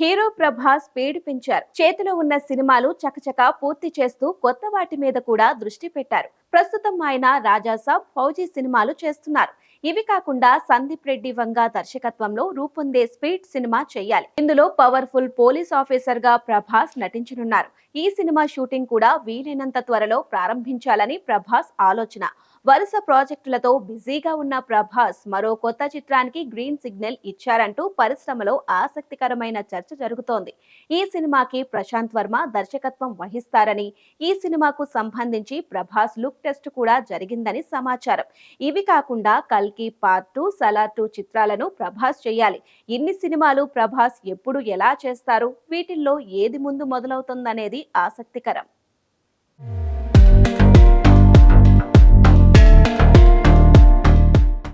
Hero Prabhas speed పెంచారు. చేతిలో ఉన్న సినిమాలు చకచక పూర్తి చేస్తూ కొత్త వాటి మీద కూడా దృష్టి పెట్టారు. ప్రస్తుతం ఆయన రాజాసాబ్ ఫౌజీ సినిమాలు చేస్తున్నారు. ఇవి కాకుండా సందీప్ రెడ్డి వంగ దర్శకత్వంలో రూపొందే స్పీడ్ సినిమా చేయాలి. ఇందులో పవర్ఫుల్ పోలీస్ ఆఫీసర్గా ప్రభాస్ నటించనున్నారు. ఈ సినిమా షూటింగ్ కూడా వీలైనంత త్వరలో ప్రారంభించాలని ప్రభాస్ ఆలోచన. వరుస ప్రాజెక్టులతో బిజీగా ఉన్న ప్రభాస్ మరో కొత్త చిత్రానికి గ్రీన్ సిగ్నల్ ఇచ్చారంటూ పరిశ్రమలో ఆసక్తికరమైన చర్చ జరుగుతోంది. ఈ సినిమాకి ప్రశాంత్ వర్మ దర్శకత్వం వహిస్తారని ఈ సినిమాకు సంబంధించి ప్రభాస్ లుక్ టెస్ట్ కూడా జరిగిందని సమాచారం. ఇవి కాకుండా కల్ కల్కి పార్ట్ టూ సలార్ టూ చిత్రాలను ప్రభాస్ చేయాలి. ఇన్ని సినిమాలు ప్రభాస్ ఎప్పుడు ఎలా చేస్తారు? వీటిల్లో ఏది ముందు మొదలవుతుందనేది ఆసక్తికరం.